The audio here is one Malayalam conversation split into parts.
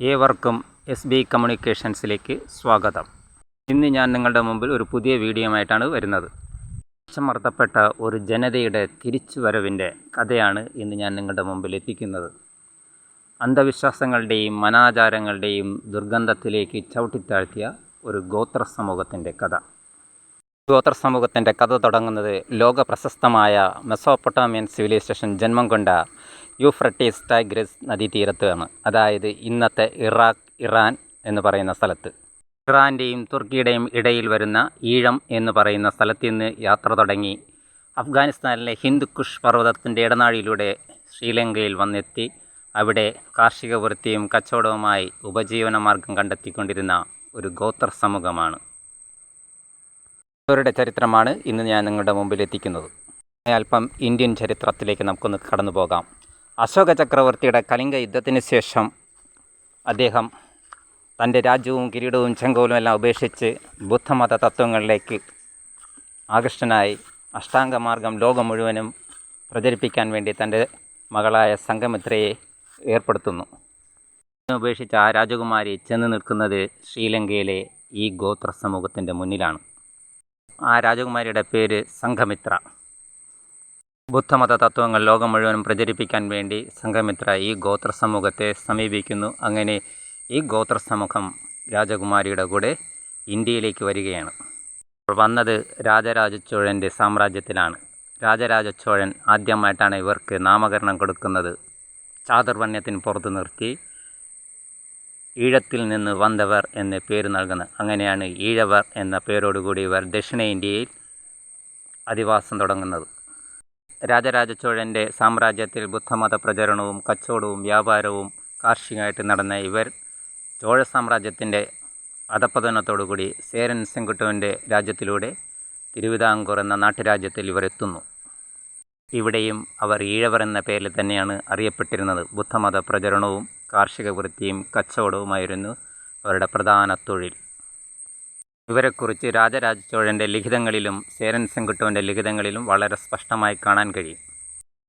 ഏവർക്കും എസ് ബി കമ്മ്യൂണിക്കേഷൻസിലേക്ക് സ്വാഗതം. ഇന്ന് ഞാൻ നിങ്ങളുടെ മുമ്പിൽ ഒരു പുതിയ വീഡിയോ ആയിട്ടാണ് വരുന്നത്. അടിച്ചമർത്തപ്പെട്ട ഒരു ജനതയുടെ തിരിച്ചുവരവിന്റെ കഥയാണ് ഇന്ന് ഞാൻ നിങ്ങളുടെ മുമ്പിൽ എത്തിക്കുന്നത്. അന്ധവിശ്വാസങ്ങളുടെയും മനാചാരങ്ങളുടെയും ദുർഗന്ധത്തിലേക്ക് ചവിട്ടിത്താഴ്ത്തിയ ഒരു ഗോത്ര സമൂഹത്തിന്റെ കഥ. ഗോത്ര സമൂഹത്തിന്റെ കഥ തുടങ്ങുന്നത് ലോക പ്രശസ്തമായ മെസോപ്പൊട്ടാമിയൻ സിവിലൈസേഷൻ ജന്മം കൊണ്ട യൂഫ്രട്ടീസ് ടൈഗ്രസ് നദീതീരത്താണ് അതായത് ഇന്നത്തെ ഇറാഖ് ഇറാൻ എന്ന് പറയുന്ന സ്ഥലത്ത്. ഇറാന്റെയും തുർക്കിയുടെയും ഇടയിൽ വരുന്ന ഈഴം എന്ന് പറയുന്ന സ്ഥലത്ത് നിന്ന് യാത്ര തുടങ്ങി. അഫ്ഗാനിസ്ഥാനിലെ ഹിന്ദുക്കുഷ് പർവതത്തിന്റെ ഇടനാഴിയിലൂടെ ശ്രീലങ്കയിൽ വന്നെത്തി. അവിടെ കാർഷിക വൃത്തിയും കച്ചവടവുമായി ഉപജീവന മാർഗം കണ്ടെത്തിക്കൊണ്ടിരുന്ന ഒരു ഗോത്ര സമൂഹമാണ്. അവരുടെ ചരിത്രമാണ് ഇന്ന് ഞാൻ നിങ്ങളുടെ മുമ്പിൽ എത്തിക്കുന്നത്. അല്പം ഇന്ത്യൻ ചരിത്രത്തിലേക്ക് നമുക്കൊന്ന് കടന്നു പോകാം അശോക ചക്രവർത്തിയുടെ കലിംഗ യുദ്ധത്തിന് ശേഷം അദ്ദേഹം തന്റെ രാജ്യവും കിരീടവും ചെങ്കോലും എല്ലാം ഉപേക്ഷിച്ച് ബുദ്ധമത തത്വങ്ങളിലേക്ക് ആകൃഷ്ടനായി അഷ്ടാംഗമാർഗം ലോകം മുഴുവനും പ്രചരിപ്പിക്കാൻ വേണ്ടി തന്റെ മകളായ സംഗമിത്രയെ ഏർപ്പെടുത്തുന്നു. ഉപേക്ഷിച്ച് ആ രാജകുമാരി ചെന്ന് നിൽക്കുന്നത് ശ്രീലങ്കയിലെ ഈ ഗോത്ര സമൂഹത്തിന്റെ മുന്നിലാണ്. ആ രാജകുമാരിയുടെ പേര് സംഘമിത്ര. ബുദ്ധമത തത്വങ്ങൾ ലോകം മുഴുവനും പ്രചരിപ്പിക്കാൻ വേണ്ടി സംഘമിത്ര ഈ ഗോത്ര സമൂഹത്തെ സമീപിക്കുന്നു. അങ്ങനെ ഈ ഗോത്ര സമൂഹം രാജകുമാരിയുടെ കൂടെ ഇന്ത്യയിലേക്ക് വരികയാണ്. വന്നത് രാജരാജ ചോഴന്റെ സാമ്രാജ്യത്തിലാണ്. രാജരാജ ചോഴൻ ആദ്യമായിട്ടാണ് ഇവർക്ക് നാമകരണം കൊടുക്കുന്നത്. ചാതുർവണ്യത്തിന് പുറത്തു നിർത്തി ഈഴത്തിൽ നിന്ന് വന്നവർ എന്ന പേര് നൽകുന്നത്. അങ്ങനെയാണ് ഈഴവർ എന്ന പേരോടുകൂടി ഇവർ ദക്ഷിണേന്ത്യയിൽ അധിവാസം തുടങ്ങുന്നത്. രാജരാജ ചോഴന്റെ സാമ്രാജ്യത്തിൽ ബുദ്ധമത പ്രചരണവും കച്ചവടവും വ്യാപാരവും കാർഷികമായിട്ട് നടന്ന ഇവർ ചോഴ സാമ്രാജ്യത്തിന്റെ അധപ്പതനത്തോടുകൂടി സേരൻ സെങ്കുട്ടുവിന്റെ രാജ്യത്തിലൂടെ തിരുവിതാംകൂർ എന്ന നാട്ടുരാജ്യത്തിൽ ഇവർ എത്തുന്നു. ഇവിടെയും അവർ ഈഴവർ എന്ന പേരിൽ തന്നെയാണ് അറിയപ്പെട്ടിരുന്നത്. ബുദ്ധമത പ്രചരണവും കാർഷിക വൃത്തിയും കച്ചവടവുമായിരുന്നു അവരുടെ പ്രധാന തൊഴിൽ. ഇവരെക്കുറിച്ച് രാജരാജ ചോഴന്റെ ലിഖിതങ്ങളിലും സേരൻ സെങ്കുട്ടുവിന്റെ ലിഖിതങ്ങളിലും വളരെ സ്പഷ്ടമായി കാണാൻ കഴിയും.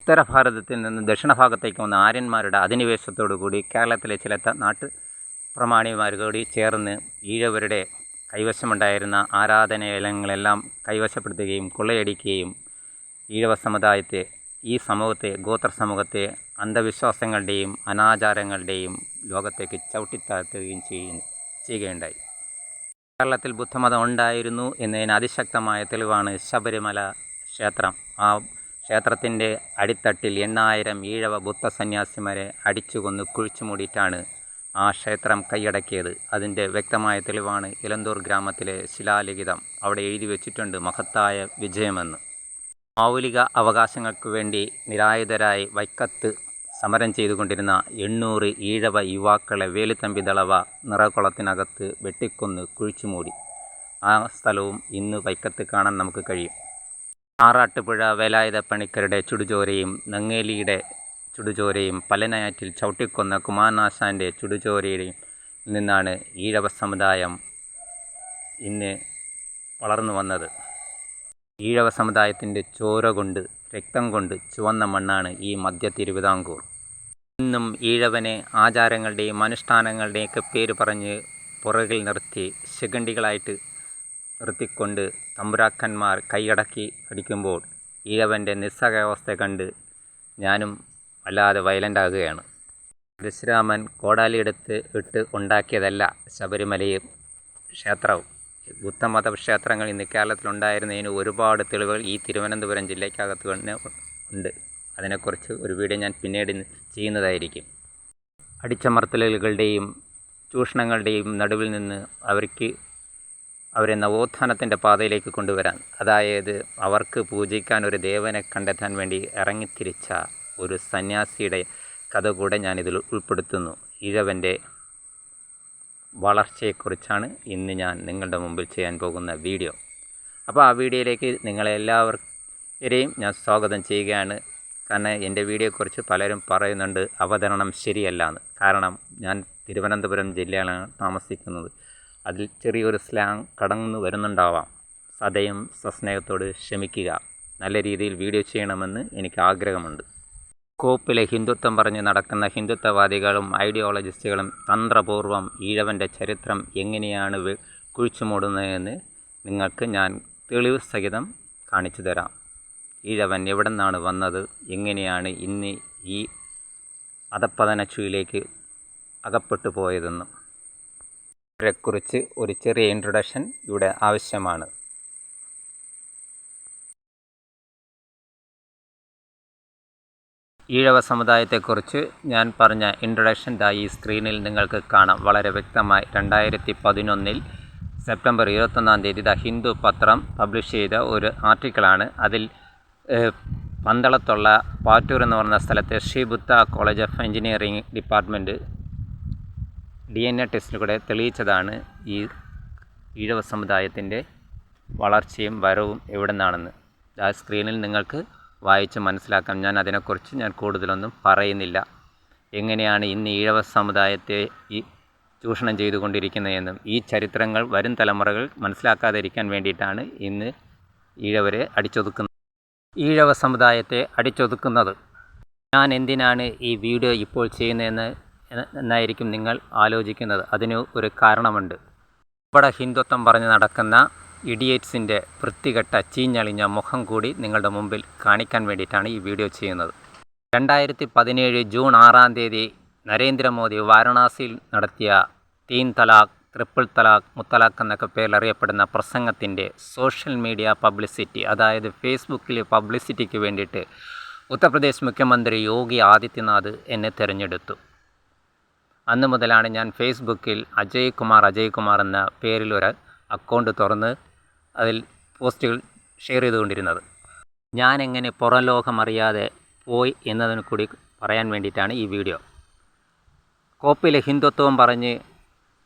ഉത്തര ഭാരതത്തിൽ നിന്ന് ദക്ഷിണഭാഗത്തേക്ക് വന്ന ആര്യന്മാരുടെ അധിനിവേശത്തോടുകൂടി കേരളത്തിലെ ചില നാട്ടു പ്രമാണിമാർ കൂടി ചേർന്ന് ഈഴവരുടെ കൈവശമുണ്ടായിരുന്ന ആരാധനാലയങ്ങളെല്ലാം കൈവശപ്പെടുത്തുകയും കൊള്ളയടിക്കുകയും ഈഴവ സമുദായത്തെ ഈ സമൂഹത്തെ ഗോത്ര സമൂഹത്തെ അന്ധവിശ്വാസങ്ങളുടെയും അനാചാരങ്ങളുടെയും ലോകത്തേക്ക് ചവിട്ടിത്താഴ്ത്തുകയും ചെയ്യും ചെയ്യുകയുണ്ടായി. കേരളത്തിൽ ബുദ്ധമതം ഉണ്ടായിരുന്നു എന്നതിന് അതിശക്തമായ തെളിവാണ് ശബരിമല ക്ഷേത്രം. ആ ക്ഷേത്രത്തിന്റെ അടിത്തട്ടിൽ എണ്ണായിരം ഈഴവ ബുദ്ധ സന്യാസിമാരെ അടിച്ചുകൊന്ന് കുഴിച്ചു മൂടിയിട്ടാണ് ആ ക്ഷേത്രം കൈയടക്കിയത്. അതിന്റെ വ്യക്തമായ തെളിവാണ് ഇലന്തൂർ ഗ്രാമത്തിലെ ശിലാലിഖിതം. അവിടെ എഴുതി വെച്ചിട്ടുണ്ട് മഹത്തായ വിജയമെന്ന്. മൗലിക അവകാശങ്ങൾക്ക് വേണ്ടി നിരായുധരായി വൈക്കത്ത് സമരം ചെയ്തുകൊണ്ടിരുന്ന എണ്ണൂറ് ഈഴവ യുവാക്കളെ വേലുത്തമ്പി ദളവ നിറകുളത്തിനകത്ത് വെട്ടിക്കൊന്ന് കുഴിച്ചുമൂടി. ആ സ്ഥലവും ഇന്ന് വൈക്കത്ത് കാണാൻ നമുക്ക് കഴിയും. ആറാട്ടുപുഴ വേലായുധ പണിക്കരുടെ ചുടുചോരയും നങ്ങേലിയുടെ ചുടുചോരയും പലനയാറ്റിൽ ചവിട്ടിക്കൊന്ന കുമാരനാശാന്റെ ചുടുചോരയുടെയും നിന്നാണ് ഈഴവ സമുദായം ഇന്ന് വളർന്നു വന്നത്. ഈഴവ സമുദായത്തിന്റെ ചോര കൊണ്ട് രക്തം കൊണ്ട് ചുവന്ന മണ്ണാണ് ഈ മധ്യ തിരുവിതാംകൂർ. ഇന്നും ഈഴവനെ ആചാരങ്ങളുടെയും അനുഷ്ഠാനങ്ങളുടെയൊക്കെ പേര് പറഞ്ഞ് പുറകിൽ നിർത്തി ശിഖണ്ഡികളായിട്ട് നിർത്തിക്കൊണ്ട് തമ്പുരാക്കന്മാർ കൈയടക്കി അടിക്കുമ്പോൾ ഈഴവന്റെ നിസ്സഹായാവസ്ഥ കണ്ട് ഞാനും വല്ലാതെ വയലന്റ് ആകുകയാണ്. പരശുരാമൻ കോടാലിയെടുത്ത് ഇട്ട് ഉണ്ടാക്കിയതല്ല ശബരിമലയും ക്ഷേത്രവും. ബുദ്ധമത ക്ഷേത്രങ്ങൾ ഇന്ന് കേരളത്തിലുണ്ടായിരുന്നതിന് ഒരുപാട് തെളിവുകൾ ഈ തിരുവനന്തപുരം ജില്ലയ്ക്കകത്ത് തന്നെ ഉണ്ട്. അതിനെക്കുറിച്ച് ഒരു വീഡിയോ ഞാൻ പിന്നീട് ചെയ്യുന്നതായിരിക്കും. അടിച്ചമർത്തലുകളുടെയും ചൂഷണങ്ങളുടെയും നടുവിൽ നിന്ന് അവർക്ക് അവരെ നവോത്ഥാനത്തിന്റെ പാതയിലേക്ക് കൊണ്ടുവരാൻ അതായത് അവർക്ക് പൂജിക്കാൻ ഒരു ദേവനെ കണ്ടെത്താൻ വേണ്ടി ഇറങ്ങിത്തിരിച്ച ഒരു സന്യാസിയുടെ കഥ കൂടെ ഞാനിതിൽ ഉൾപ്പെടുത്തുന്നു. ഇഴവന്റെ വളർച്ചയെക്കുറിച്ചാണ് ഇന്ന് ഞാൻ നിങ്ങളുടെ മുമ്പിൽ ചെയ്യാൻ പോകുന്ന വീഡിയോ. അപ്പോൾ ആ വീഡിയോയിലേക്ക് നിങ്ങളെല്ലാവരെയും ഞാൻ സ്വാഗതം ചെയ്യുകയാണ്. കാരണം എന്റെ വീഡിയോയെക്കുറിച്ച് പലരും പറയുന്നുണ്ട് അവതരണം ശരിയല്ല എന്ന് കാരണം ഞാൻ തിരുവനന്തപുരം ജില്ലയിലാണ് താമസിക്കുന്നത്. അതിൽ ചെറിയൊരു സ്ലാങ് കടന്നു വരുന്നുണ്ടാവാം. സദയം സസ്നേഹത്തോട് ക്ഷമിക്കുക. നല്ല രീതിയിൽ വീഡിയോ ചെയ്യണമെന്ന് എനിക്ക് ആഗ്രഹമുണ്ട്. കോപ്പിലെ ഹിന്ദുത്വം പറഞ്ഞ് നടക്കുന്ന ഹിന്ദുത്വവാദികളും ഐഡിയോളജിസ്റ്റുകളും തന്ത്രപൂർവം ഈഴവന്റെ ചരിത്രം എങ്ങനെയാണ് കുഴിച്ചുമൂടുന്നതെന്ന് നിങ്ങൾക്ക് ഞാൻ തെളിവ് സഹിതം കാണിച്ചു തരാം. ഈഴവൻ എവിടെ നിന്നാണ് വന്നത്? എങ്ങനെയാണ് ഇന്ന് ഈ അധപ്പതനച്ചുയിലേക്ക് അകപ്പെട്ടു പോയതെന്നും. അവരെക്കുറിച്ച് ഒരു ചെറിയ ഇൻട്രൊഡക്ഷൻ ഇവിടെ ആവശ്യമാണ്. ഈഴവ സമുദായത്തെക്കുറിച്ച് ഞാൻ പറഞ്ഞ ഇൻട്രൊഡക്ഷൻ ഈ സ്ക്രീനിൽ നിങ്ങൾക്ക് കാണാം. വളരെ വ്യക്തമായി രണ്ടായിരത്തി പതിനൊന്നിൽ സെപ്റ്റംബർ ഇരുപത്തൊന്നാം തീയതി ദ ഹിന്ദു പത്രം പബ്ലിഷ് ചെയ്ത ഒരു ആർട്ടിക്കിളാണ് അതിൽ പന്തളത്തുള്ള പാറ്റൂർ എന്ന് പറഞ്ഞ സ്ഥലത്തെ Sree Buddha college of engineering department D N A ടെസ്റ്റിലൂടെ തെളിയിച്ചതാണ് ഈ ഈഴവ സമുദായത്തിന്റെ വളർച്ചയും വരവും എവിടെ നിന്നാണെന്ന് ആ സ്ക്രീനിൽ നിങ്ങൾക്ക് വായിച്ച് മനസ്സിലാക്കാം. ഞാൻ അതിനെക്കുറിച്ച് ഞാൻ കൂടുതലൊന്നും പറയുന്നില്ല. എങ്ങനെയാണ് ഇന്ന് ഈഴവ സമുദായത്തെ ഈ ചൂഷണം ചെയ്തുകൊണ്ടിരിക്കുന്നതെന്നും ഈ ചരിത്രങ്ങൾ വരും തലമുറകൾ മനസ്സിലാക്കാതിരിക്കാൻ വേണ്ടിയിട്ടാണ് ഇന്ന് ഈഴവരെ അടിച്ചൊതുക്കുന്നത്. ഈഴവ സമുദായത്തെ അടിച്ചൊതുക്കുന്നത്. ഞാൻ എന്തിനാണ് ഈ വീഡിയോ ഇപ്പോൾ ചെയ്യുന്നതെന്ന് എന്ന- എന്നായിരിക്കും നിങ്ങൾ ആലോചിക്കുന്നത്. അതിന് ഒരു കാരണമുണ്ട്. ഇവിടെ ഹിന്ദുത്വം പറഞ്ഞ് നടക്കുന്ന ഇഡിയറ്റ്സിന്റെ വൃത്തികെട്ട ചീഞ്ഞളിഞ്ഞ മുഖം കൂടി നിങ്ങളുടെ മുമ്പിൽ കാണിക്കാൻ വേണ്ടിയിട്ടാണ് ഈ വീഡിയോ ചെയ്യുന്നത്. രണ്ടായിരത്തി പതിനേഴ് ജൂൺ ആറാം തീയതി നരേന്ദ്രമോദി വാരണാസിയിൽ നടത്തിയ തീൻ തലാഖ് ട്രിപ്പിൾ തലാഖ് മുത്തലാഖ് എന്നൊക്കെ പേരിൽ അറിയപ്പെടുന്ന പ്രസംഗത്തിന്റെ സോഷ്യൽ മീഡിയ പബ്ലിസിറ്റി അതായത് ഫേസ്ബുക്കിലെ പബ്ലിസിറ്റിക്ക് വേണ്ടിയിട്ട് ഉത്തർപ്രദേശ് മുഖ്യമന്ത്രി യോഗി ആദിത്യനാഥ് എന്നെ തിരഞ്ഞെടുത്തു. അന്ന് മുതലാണ് ഞാൻ ഫേസ്ബുക്കിൽ അജയ് കുമാർ അജയ് കുമാർ എന്ന പേരിലൊരു അക്കൗണ്ട് തുറന്ന് അതിൽ പോസ്റ്റുകൾ ഷെയർ ചെയ്തുകൊണ്ടിരുന്നത്. ഞാൻ എങ്ങനെ പുറം ലോകം അറിയാതെ പോയി എന്നതിന് കൂടി പറയാൻ വേണ്ടിയിട്ടാണ് ഈ വീഡിയോ. കോപ്പിലെ ഹിന്ദുത്വം പറഞ്ഞ്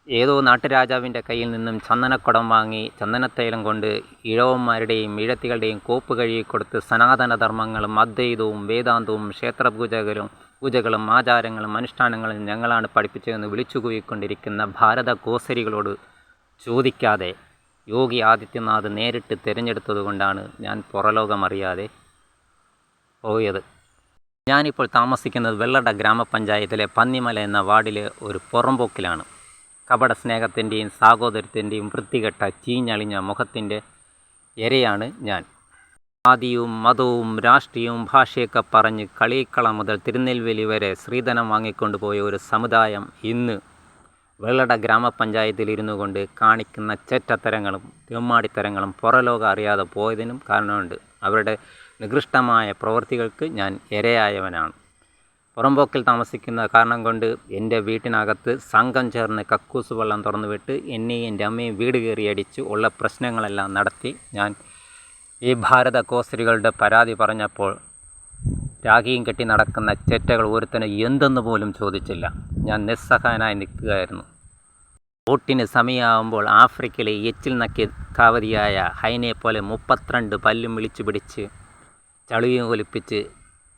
ഏതോ നാട്ടുരാജാവിന്റെ കയ്യിൽ നിന്നും ചന്ദനക്കുടം വാങ്ങി ചന്ദനത്തൈലം കൊണ്ട് ഇഴവന്മാരുടെയും ഇഴത്തികളുടെയും കോപ്പ് കഴുകി കൊടുത്ത് സനാതനധർമ്മങ്ങളും അദ്വൈതവും വേദാന്തവും ക്ഷേത്രപൂജകളും പൂജകളും ആചാരങ്ങളും അനുഷ്ഠാനങ്ങളും ഞങ്ങളാണ് പഠിപ്പിച്ചതെന്ന് വിളിച്ചു കൂവിക്കൊണ്ടിരിക്കുന്ന ഭാരത കോസരികളോട് ചോദിക്കാതെ യോഗി ആദിത്യനാഥ് നേരിട്ട് തിരഞ്ഞെടുത്തതുകൊണ്ടാണ് ഞാൻ പുറലോകമറിയാതെ പോയത്. ഞാനിപ്പോൾ താമസിക്കുന്നത് വെള്ളട ഗ്രാമപഞ്ചായത്തിലെ പന്നിമല എന്ന വാർഡിലെ ഒരു പുറമ്പോക്കിലാണ് കപട സ്നേഹത്തിന്റെയും സാഹോദര്യത്തിന്റെയും വൃത്തികെട്ട ചീഞ്ഞളിഞ്ഞ മുഖത്തിന്റെ ഇരയാണ് ഞാൻ. ആദിയും മതവും രാഷ്ട്രീയവും ഭാഷയൊക്കെ പറഞ്ഞ് കളിക്കള മുതൽ തിരുനെൽവേലി വരെ സ്ത്രീധനം വാങ്ങിക്കൊണ്ടുപോയ ഒരു സമുദായം ഇന്ന് വെള്ളട ഗ്രാമപഞ്ചായത്തിൽ ഇരുന്നു കൊണ്ട് കാണിക്കുന്ന ചെറ്റത്തരങ്ങളും തെമ്മാടിത്തരങ്ങളും പുറലോകം അറിയാതെ പോയതിനും കാരണമുണ്ട്. അവരുടെ നികൃഷ്ടമായ പ്രവൃത്തികൾക്ക് ഞാൻ ഇരയായവനാണ്. പുറമ്പോക്കിൽ താമസിക്കുന്ന കാരണം കൊണ്ട് എന്റെ വീട്ടിനകത്ത് സംഘം ചേർന്ന് കക്കൂസ് വെള്ളം തുറന്നുവിട്ട് എന്നെയും എന്റെ അമ്മയും വീട് കയറി അടിച്ച് ഉള്ള പ്രശ്നങ്ങളെല്ലാം നടത്തി ഞാൻ ഈ ഭാരത കോസരികളുടെ പരാതി പറഞ്ഞപ്പോൾ രാഗിയും കെട്ടി നടക്കുന്ന ചെറ്റകൾ ഒരുത്തന് എന്തെന്ന് പോലും ചോദിച്ചില്ല. ഞാൻ നിസ്സഹായനായി നിൽക്കുകയായിരുന്നു. ബോട്ടിന് സമയമാകുമ്പോൾ ആഫ്രിക്കയിലെ എച്ചിൽ നക്കി കാവതിയായ ഹൈനെ പോലെ മുപ്പത്തിരണ്ട് പല്ലും വിളിച്ചു പിടിച്ച് ചളിയും ഒലിപ്പിച്ച്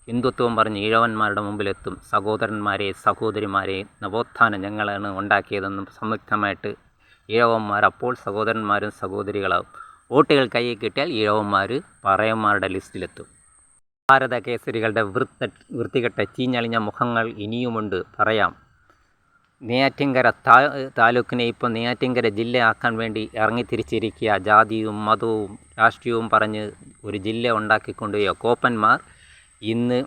ഹിന്ദുത്വം പറഞ്ഞ് ഈഴവന്മാരുടെ മുമ്പിലെത്തും സഹോദരന്മാരെ സഹോദരിമാരെ നവോത്ഥാനം ഞങ്ങളാണ് ഉണ്ടാക്കിയതെന്നും സംയുക്തമായിട്ട് ഈഴവന്മാർ അപ്പോൾ സഹോദരന്മാരും സഹോദരികളാവും. വോട്ടുകൾ കയ്യിൽ കിട്ടിയാൽ ഈഴവന്മാർ പറയന്മാരുടെ ലിസ്റ്റിലെത്തും. ഭാരത കേസരികളുടെ വൃത്ത വൃത്തികെട്ട ചീഞ്ഞളിഞ്ഞ മുഖങ്ങൾ ഇനിയുമുണ്ട്. പറയാം. നെയ്യാറ്റിങ്കര താ താലൂക്കിനെ ഇപ്പോൾ നെയ്യാറ്റിങ്കര ജില്ലയാക്കാൻ വേണ്ടി ഇറങ്ങിത്തിരിച്ചിരിക്കുക ജാതിയും മതവും രാഷ്ട്രീയവും പറഞ്ഞ് ഒരു ജില്ല ഉണ്ടാക്കിക്കൊണ്ടുപോയ കോപ്പന്മാർ ഇന്ന്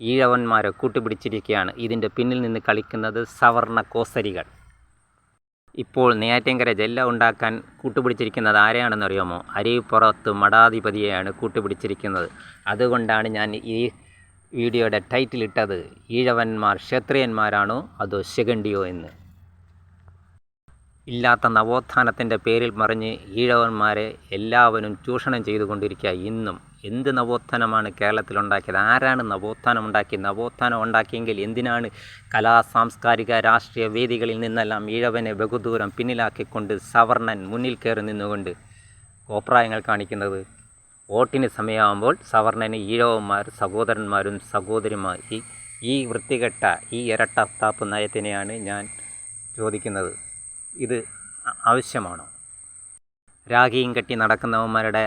ഈഴവന്മാരെ കൂട്ടുപിടിച്ചിരിക്കുകയാണ്. ഇതിന്റെ പിന്നിൽ നിന്ന് കളിക്കുന്നത് സവർണ കോസരികൾ. ഇപ്പോൾ നെയ്യാറ്റിൻകര ജില്ല ഉണ്ടാക്കാൻ കൂട്ടുപിടിച്ചിരിക്കുന്നത് ആരെയാണെന്നറിയാമോ? അരിപ്പുറത്ത് മഠാധിപതിയെയാണ് കൂട്ടുപിടിച്ചിരിക്കുന്നത്. അതുകൊണ്ടാണ് ഞാൻ ഈ വീഡിയോയുടെ ടൈറ്റിൽ ഇട്ടത് ഈഴവന്മാർ ക്ഷത്രിയന്മാരാണോ അതോ ശിഖണ്ഡിയോ എന്ന്. ഇല്ലാത്ത നവോത്ഥാനത്തിന്റെ പേരിൽ മറിഞ്ഞ് ഈഴവന്മാരെ എല്ലാവരും ചൂഷണം ചെയ്തുകൊണ്ടിരിക്കുക ഇന്നും. എന്ത് നവോത്ഥാനമാണ് കേരളത്തിലുണ്ടാക്കിയത്? ആരാണ് നവോത്ഥാനം ഉണ്ടാക്കിയത് നവോത്ഥാനം ഉണ്ടാക്കിയെങ്കിൽ എന്തിനാണ് കലാ സാംസ്കാരിക രാഷ്ട്രീയ വേദികളിൽ നിന്നെല്ലാം ഈഴവനെ ബഹുദൂരം പിന്നിലാക്കിക്കൊണ്ട് സവർണൻ മുന്നിൽ കയറി നിന്നുകൊണ്ട് കോപ്രായങ്ങൾ കാണിക്കുന്നത്? വോട്ടിന് സമയമാകുമ്പോൾ സവർണന് ഈഴവന്മാർ സഹോദരന്മാരും സഹോദരിമാർ ഈ വൃത്തികെട്ട ഈ ഇരട്ടത്താപ്പ് നയത്തിനെയാണ് ഞാൻ ചോദിക്കുന്നത്. ഇത് ആവശ്യമാണോ? രാഗിയും കെട്ടി നടക്കുന്നവന്മാരുടെ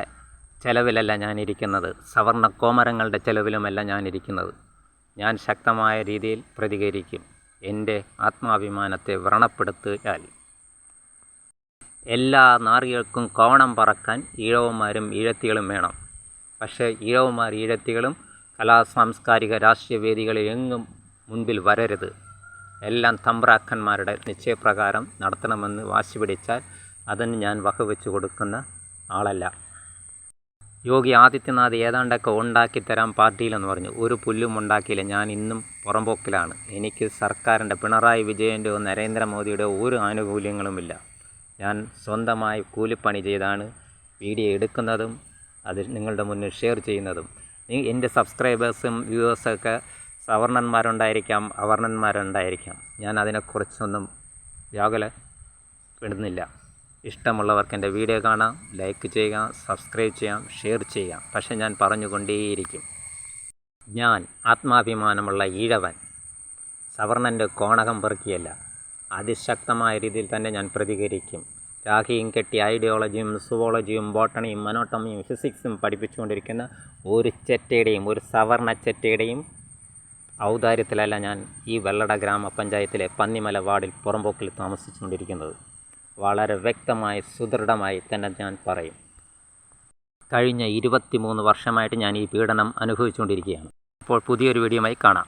ചെലവിലല്ല ഞാനിരിക്കുന്നത്. സവർണ കോമരങ്ങളുടെ ചെലവിലുമല്ല ഞാനിരിക്കുന്നത്. ഞാൻ ശക്തമായ രീതിയിൽ പ്രതികരിക്കും. എന്റെ ആത്മാഭിമാനത്തെ വ്രണപ്പെടുത്തിയാൽ. എല്ലാ നാറികൾക്കും കോണം പറക്കാൻ ഈഴവന്മാരും ഈഴത്തികളും വേണം. പക്ഷേ ഈഴവന്മാർ ഈഴത്തികളും കലാ സാംസ്കാരിക രാഷ്ട്രീയ എങ്ങും മുൻപിൽ വരരുത്. എല്ലാം തമ്പ്രാക്കന്മാരുടെ നിശ്ചയപ്രകാരം നടത്തണമെന്ന് വാശി പിടിച്ചാൽ അതിന് ഞാൻ വകവെച്ചു കൊടുക്കുന്ന ആളല്ല. യോഗി ആദിത്യനാഥ് ഏതാണ്ടൊക്കെ ഉണ്ടാക്കി തരാം പാർട്ടിയിലെന്ന് പറഞ്ഞു. ഒരു പുല്ലും ഉണ്ടാക്കിയില്ല. ഞാൻ ഇന്നും പുറമ്പോക്കിലാണ് എനിക്ക് സർക്കാരിന്റെ പിണറായി വിജയന്റെയോ നരേന്ദ്രമോദിയുടെയോ ഒരു ആനുകൂല്യങ്ങളുമില്ല. ഞാൻ സ്വന്തമായി കൂലിപ്പണി ചെയ്താണ് വീഡിയോ എടുക്കുന്നതും അത് നിങ്ങളുടെ മുന്നിൽ ഷെയർ ചെയ്യുന്നതും. എന്റെ സബ്സ്ക്രൈബേഴ്സും വ്യൂവേഴ്സൊക്കെ സവർണന്മാരുണ്ടായിരിക്കാം അവർണന്മാരുണ്ടായിരിക്കാം. ഞാൻ അതിനെക്കുറിച്ചൊന്നും വ്യാകുലപ്പെടുന്നില്ല. ഇഷ്ടമുള്ളവർക്ക് എന്റെ വീഡിയോ കാണാം ലൈക്ക് ചെയ്യുക സബ്സ്ക്രൈബ് ചെയ്യാം ഷെയർ ചെയ്യാം. പക്ഷേ ഞാൻ പറഞ്ഞുകൊണ്ടേയിരിക്കും. ഞാൻ ആത്മാഭിമാനമുള്ള ഈഴവൻ സവർണന്റെ കോണകം പെറുക്കിയല്ല അതിശക്തമായ രീതിയിൽ തന്നെ ഞാൻ പ്രതികരിക്കും. രാഖിയും കെട്ടി ഐഡിയോളജിയും സുവോളജിയും ബോട്ടണിയും മനോട്ടമിയും ഫിസിക്സും പഠിപ്പിച്ചുകൊണ്ടിരിക്കുന്ന ഒരു ചെറ്റയുടെയും ഒരു സവർണ ചെറ്റയുടെയും ഔദാര്യത്തിലല്ല ഞാൻ ഈ വെള്ളട ഗ്രാമപഞ്ചായത്തിലെ പന്നിമല വാർഡിൽ പുറമ്പോക്കിൽ താമസിച്ചുകൊണ്ടിരിക്കുന്നത്. വളരെ വ്യക്തമായി സുദൃഢമായി തന്നെ ഞാൻ പറയും. കഴിഞ്ഞ ഇരുപത്തിമൂന്ന് വർഷമായിട്ട് ഞാൻ ഈ പീഡനം അനുഭവിച്ചുകൊണ്ടിരിക്കുകയാണ്. അപ്പോൾ പുതിയൊരു വീഡിയോയുമായി കാണാം.